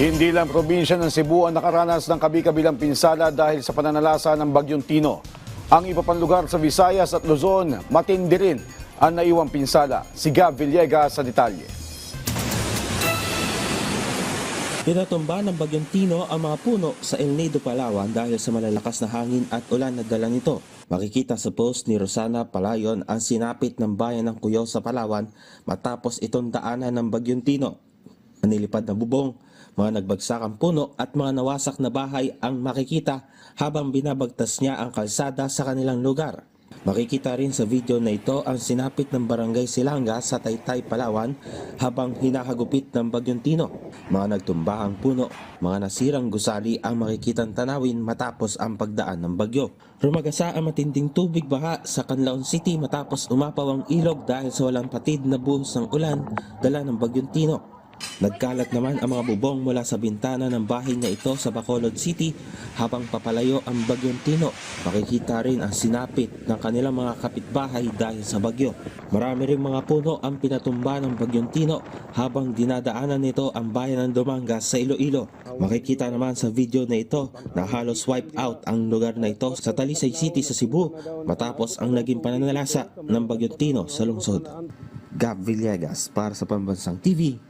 Hindi lang probinsya ng Cebu ang nakaranas ng kabi-kabilang pinsala dahil sa pananalasa ng Bagyong Tino. Ang iba lugar sa Visayas at Luzon, matindi rin ang naiwang pinsala. Si Gab Villegas sa detalye. Pinatumba ng Bagyong Tino ang mga puno sa El Nido, Palawan dahil sa malalakas na hangin at ulan na dala nito. Makikita sa post ni Rosana Palayon ang sinapit ng bayan ng Cuyo sa Palawan matapos itong daanan ng Bagyong Tino. Manilipad na bubong, mga nagbagsakang puno at mga nawasak na bahay ang makikita habang binabagtas niya ang kalsada sa kanilang lugar. Makikita rin sa video na ito ang sinapit ng barangay Silanga sa Taytay, Palawan habang hinahagupit ng Bagyong Tino. Mga nagtumbahang puno, mga nasirang gusali ang makikitang tanawin matapos ang pagdaan ng bagyo. Rumagasa ang matinding tubig baha sa Canlaon City matapos umapaw ang ilog dahil sa walang patid na buhos ng ulan dala ng Bagyong Tino. Nagkalat naman ang mga bubong mula sa bintana ng bahay na ito sa Bacolod City habang papalayo ang bagyong Tino. Makikita rin ang sinapit ng kanilang mga kapitbahay dahil sa bagyo. Marami rin mga puno ang pinatumba ng bagyong Tino habang dinadaanan nito ang bayan ng Dumangas sa Iloilo. Makikita naman sa video na ito na halos wipe out ang lugar na ito sa Talisay City sa Cebu matapos ang naging pananalasa ng bagyong Tino sa lungsod. Gab Villegas para sa Pambansang TV